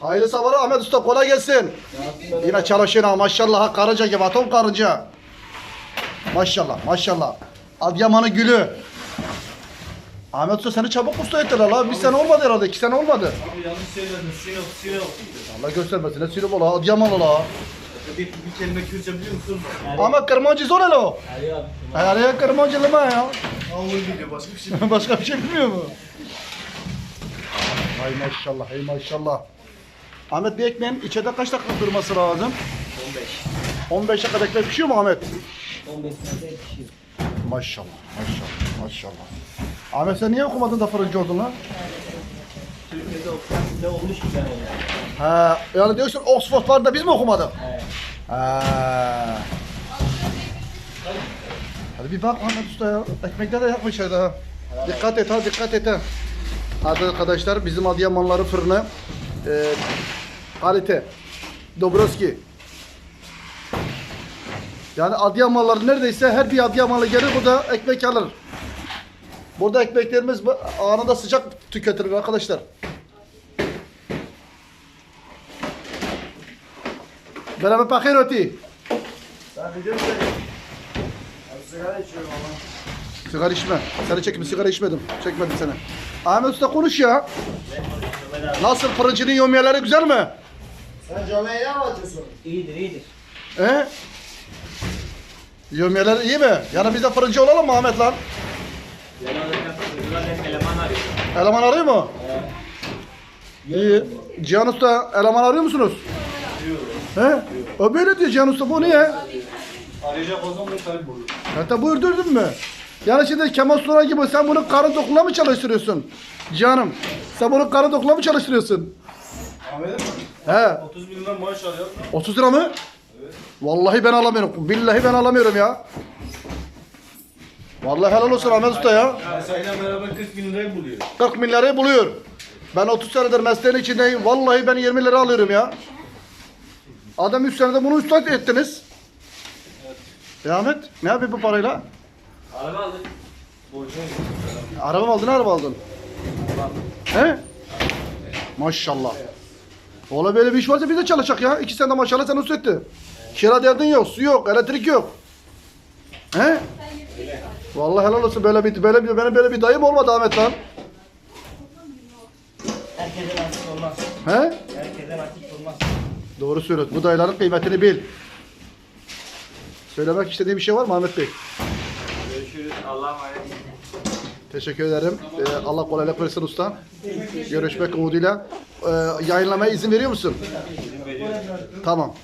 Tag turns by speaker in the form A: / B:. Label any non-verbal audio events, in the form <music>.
A: Hayırlı sabahlar Ahmet Usta kolay gelsin. Yine çalışın ha maşallah ha karınca gibi atom karınca. Maşallah maşallah. Adıyaman'ın gülü. Ahmet Usta seni çabuk usta ettiler la. Bir sene olmadı herhalde. iki sene olmadı.
B: Abi yanlış söyledin. Sinop, Sinop.
A: Allah göstermesin. Ne sinir ola. Adıyaman ola.
B: Bir, bir kelime Kürtçe biliyor musun?
A: Ama kırmancı zor hele o. Hayaleye kırmancı lama ya.
B: Ağır biliyor başka bir şey. <laughs>
A: Başka bir şey bilmiyor mu? Hay maşallah, hay maşallah. Ahmet bir ekmeğin içeride kaç dakika durması lazım? 15. 15 dakika ekmek pişiyor mu Ahmet?
C: 15 sene pişiyor.
A: Maşallah, maşallah, maşallah. Ahmet sen niye okumadın da fırıncı oldun lan?
C: Türkiye'de okuyan olmuş ki ben öyle.
A: Ha, yani diyorsun Oxford var da biz mi okumadık?
C: Evet.
A: Ha. Hadi bir bak Ahmet Usta ya. Ekmekler de yakmış ya ha. Dikkat et ha dikkat et ha. Hadi arkadaşlar bizim Adıyamanları fırını e, kalite. Dobroski. Yani Adıyamanlar neredeyse her bir Adıyamanlı gelir burada ekmek alır. Burada ekmeklerimiz anında sıcak tüketilir arkadaşlar. Beraber pakir oti.
B: Ben biliyorum seni. Abi sigara içiyorum ama.
A: Sigara içme. Seni çektim sigara içmedim. Çekmedim seni. Ahmet Usta konuş ya. Nasıl fırıncının yomyaları güzel mi?
B: Sen camiye mi açıyorsun?
C: İyidir iyidir.
A: He? Yomyaları iyi mi? Yani biz de fırıncı olalım mı Ahmet lan?
C: eleman arıyor.
A: Eleman arıyor mu? İyi. Cihan Usta eleman arıyor musunuz? He? O böyle diyor Cihan Usta bu niye?
B: Arayacak o zaman kaybolur.
A: Hatta buyur durdun mu? Yani şimdi Kemal Sunal gibi sen bunu karın dokula mı çalıştırıyorsun? Canım sen bunu karın dokula mı çalıştırıyorsun?
B: Ahmet'im
A: He
B: 30 bin lira maaş alıyor.
A: 30 lira mı? Vallahi ben alamıyorum. Billahi ben alamıyorum ya. Vallahi helal olsun Ahmet Usta
B: ya. Seninle beraber 40 bin lirayı buluyor.
A: 40 bin lirayı buluyor. Ben 30 senedir mesleğin içindeyim. Vallahi ben 20 lira alıyorum ya. Adam 3 senede bunu üstad ettiniz. E Ahmet ne yapıyor bu parayla?
C: Araba aldık.
B: Borcuna
A: Araba mı aldın, araba aldın? He? Maşallah. Ola böyle bir iş varsa biz de çalışacak ya. İki sene maşallah sen usta etti. Kira derdin yok, su yok, elektrik yok. He? Vallahi helal olsun böyle bir böyle bir benim böyle bir dayım olmadı Ahmet lan.
C: Herkese nasip olmaz.
A: He?
C: Herkese nasip olmaz.
A: Doğru söylüyorsun. Bu dayıların kıymetini bil. Söylemek istediğin bir şey var mı Ahmet Bey?
C: Görüşürüz. Allah'a emanet.
A: Teşekkür ederim. Ee, Allah kolaylık versin usta. Görüşmek umuduyla. Ee, yayınlamaya izin veriyor musun? Tamam.